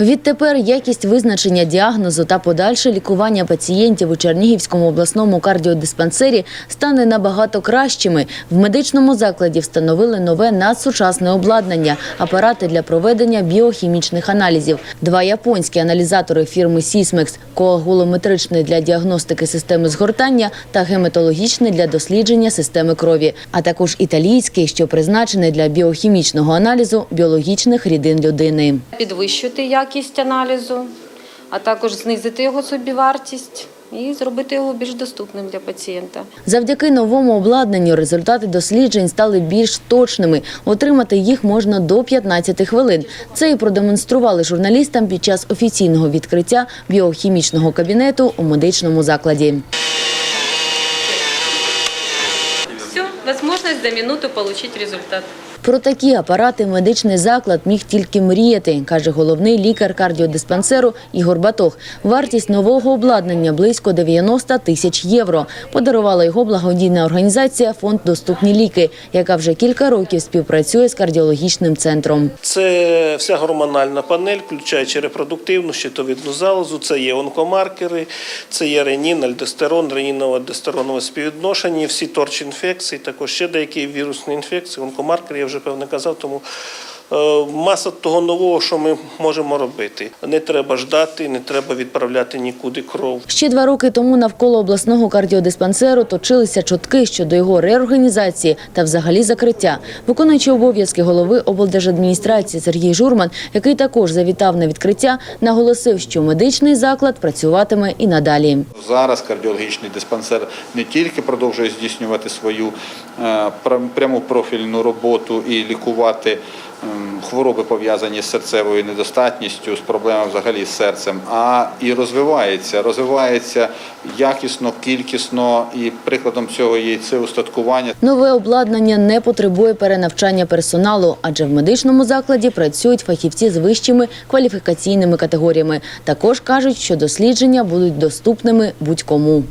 Відтепер якість визначення діагнозу та подальше лікування пацієнтів у Чернігівському обласному кардіодиспансері стане набагато кращими. В медичному закладі встановили нове надсучасне обладнання, апарати для проведення біохімічних аналізів, два японські аналізатори фірми Sysmex, коагулометричний для діагностики системи згортання та гематологічний для дослідження системи крові, а також італійський, що призначений для біохімічного аналізу біологічних рідин людини. підвищити якість аналізу, а також знизити його собівартість і зробити його більш доступним для пацієнта. Завдяки новому обладнанню результати досліджень стали більш точними. Отримати їх можна до 15 хвилин. Це і продемонстрували журналістам під час офіційного відкриття біохімічного кабінету у медичному закладі. Можливість за минуту отримати результат. Про такі апарати медичний заклад міг тільки мріяти, каже головний лікар кардіодиспансеру Ігор Батох. Вартість нового обладнання близько 90 тисяч євро. Подарувала його благодійна організація Фонд Доступні ліки, яка вже кілька років співпрацює з кардіологічним центром. Це вся гормональна панель, включаючи репродуктивну, щитовидну залозу, це є онкомаркери, це є ренін, альдостерон, реніново-альдостеронове співвідношення, всі торч інфекції, також ще деякі вірусні інфекції, онкомаркери, я вже певне казав, тому маса того нового, що ми можемо робити. Не треба ждати, не треба відправляти нікуди кров. Ще два роки тому навколо обласного кардіодиспансеру точилися чутки щодо його реорганізації та взагалі закриття. Виконуючий обов'язки голови облдержадміністрації Сергій Журман, який також завітав на відкриття, наголосив, що медичний заклад працюватиме і надалі. Зараз кардіологічний диспансер не тільки продовжує здійснювати свою е, пряму профільну роботу і лікувати хвороби пов'язані з серцевою недостатністю, з проблемами взагалі з серцем, а і розвивається, розвивається якісно, кількісно, і прикладом цього є це устаткування. Нове обладнання не потребує перенавчання персоналу, адже в медичному закладі працюють фахівці з вищими кваліфікаційними категоріями. Також кажуть, що дослідження будуть доступними будь-кому.